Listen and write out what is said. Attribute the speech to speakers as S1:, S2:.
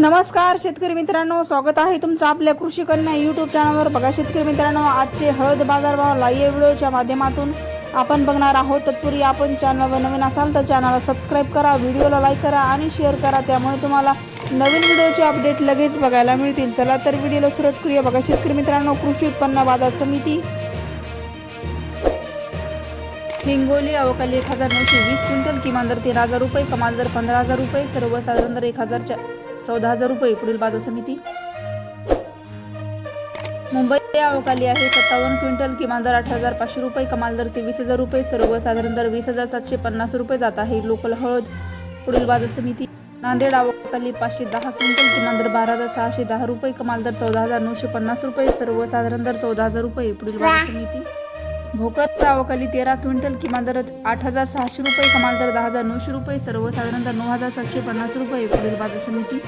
S1: नमस्कार शेतकरी मित्रांनो. स्वागत आहे तुमचं आपल्या कृषी कन्या यूट्यूब चॅनलवर बघा शेतकरी मित्रांनो आजचे हळद बाजारभाव लाईव्ह व्हिडिओच्या माध्यमातून आपण बघणार आहोत. तत्पूर्वी आपण चॅनलवर नवीन असाल तर चॅनलला सबस्क्राईब करा व्हिडिओला लाईक करा आणि शेअर करा. त्यामुळे तुम्हाला नवीन व्हिडिओचे अपडेट लगेच बघायला मिळतील. चला तर व्हिडिओला सुरुवात करूया. बघा शेतकरी मित्रांनो कृषी उत्पन्न बाजार समिती. हिंगोली अवकाली एक हजार नऊशे वीस क्विंटल किमान दर तेरा हजार रुपये कमाल दर पंधरा हजार रुपये सर्वसाधारण दर एक हजार चार चौदा हजार रुपये पुढील बाजार समिती. मुंबई अवकाली आहे. सत्तावन्न क्विंटल किमान दर आठ हजार पाचशे रुपये कमाल दर तेवीस हजार रुपये सर्वसाधारण दर वीस हजार सातशे पन्नास रुपये जात आहे. लोकल हळद पुढील बाजार समिती. नांदेड अवकाली पाचशे दहा क्विंटल किमान दर बारा हजार सहाशे दहा रुपये कमाल दर चौदा हजार नऊशे पन्नास रुपये सर्वसाधारण दर चौदा हजार रुपये पुढील बाजार समिती. भोकर अवकाली तेरा क्विंटल किमान दर आठ हजार सहाशे रुपये कमाल दर दहा हजार नऊशे रुपये सर्वसाधारण दर नऊ हजार सातशे पन्नास रुपये पुढील बाजार समिती.